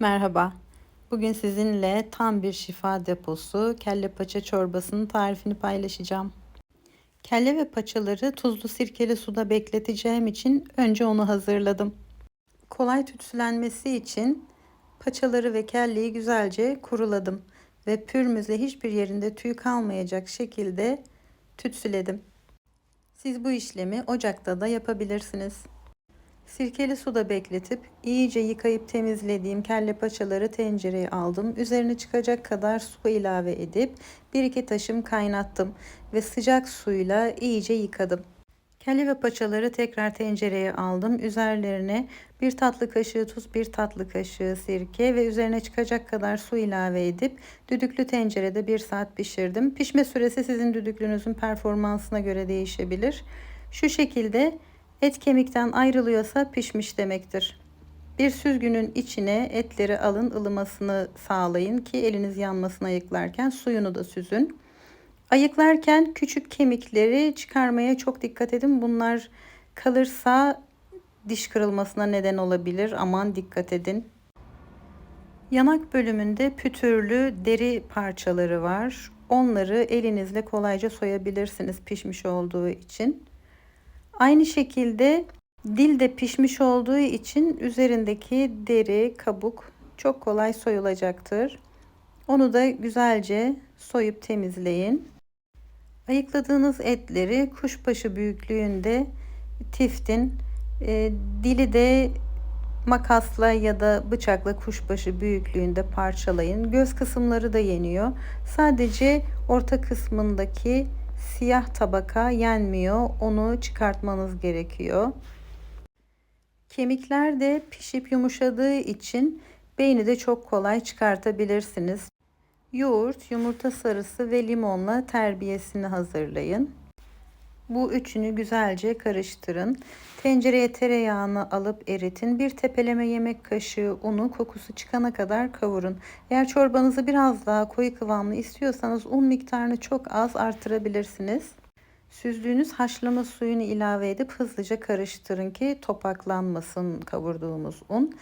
Merhaba. Bugün sizinle tam bir şifa deposu kelle paça çorbasının tarifini paylaşacağım. Kelle ve paçaları tuzlu sirkeli suda bekleteceğim için önce onu hazırladım. Kolay tütsülenmesi için paçaları ve kelleyi güzelce kuruladım ve pürmüzle hiçbir yerinde tüy kalmayacak şekilde tütsüledim. Siz bu işlemi ocakta da yapabilirsiniz. Sirkeli suda bekletip iyice yıkayıp temizlediğim kelle paçaları tencereye aldım. Üzerine çıkacak kadar su ilave edip bir iki taşım kaynattım ve sıcak suyla iyice yıkadım. Kelle ve paçaları tekrar tencereye aldım. Üzerlerine bir tatlı kaşığı tuz, bir tatlı kaşığı sirke ve üzerine çıkacak kadar su ilave edip düdüklü tencerede bir saat pişirdim. Pişme süresi sizin düdüklünüzün performansına göre değişebilir. Şu şekilde Et kemikten ayrılıyorsa pişmiş demektir. Bir süzgünün içine etleri alın ılımasını sağlayın ki eliniz yanmasın ayıklarken suyunu da süzün. Ayıklarken küçük kemikleri çıkarmaya çok dikkat edin. Bunlar kalırsa diş kırılmasına neden olabilir. Aman dikkat edin. Yanak bölümünde pütürlü deri parçaları var. Onları elinizle kolayca soyabilirsiniz pişmiş olduğu için. Aynı şekilde dil de pişmiş olduğu için üzerindeki deri, kabuk çok kolay soyulacaktır. Onu da güzelce soyup temizleyin. Ayıkladığınız etleri kuşbaşı büyüklüğünde tiftin. E, dili de makasla ya da bıçakla kuşbaşı büyüklüğünde parçalayın. Göz kısımları da yeniyor. Sadece orta kısmındaki siyah tabaka yenmiyor. Onu çıkartmanız gerekiyor. Kemikler de pişip yumuşadığı için beyni de çok kolay çıkartabilirsiniz. Yoğurt, yumurta sarısı ve limonla terbiyesini hazırlayın. Bu üçünü güzelce karıştırın. Tencereye tereyağını alıp eritin. Bir tepeleme yemek kaşığı unu kokusu çıkana kadar kavurun. Eğer çorbanızı biraz daha koyu kıvamlı istiyorsanız un miktarını çok az artırabilirsiniz. Süzdüğünüz haşlama suyunu ilave edip hızlıca karıştırın ki topaklanmasın kavurduğumuz un.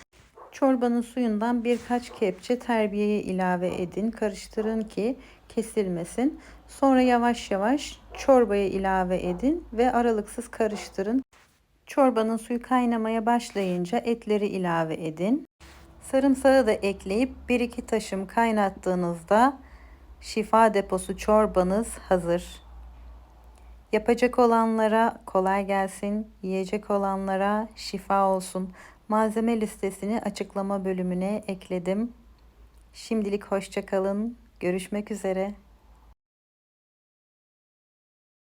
Çorbanın suyundan birkaç kepçe terbiyeye ilave edin. Karıştırın ki kesilmesin. Sonra yavaş yavaş çorbaya ilave edin ve aralıksız karıştırın. Çorbanın suyu kaynamaya başlayınca etleri ilave edin. Sarımsağı da ekleyip 1-2 taşım kaynattığınızda şifa deposu çorbanız hazır. Yapacak olanlara kolay gelsin, yiyecek olanlara şifa olsun. Malzeme listesini açıklama bölümüne ekledim. Şimdilik hoşça kalın. Görüşmek üzere.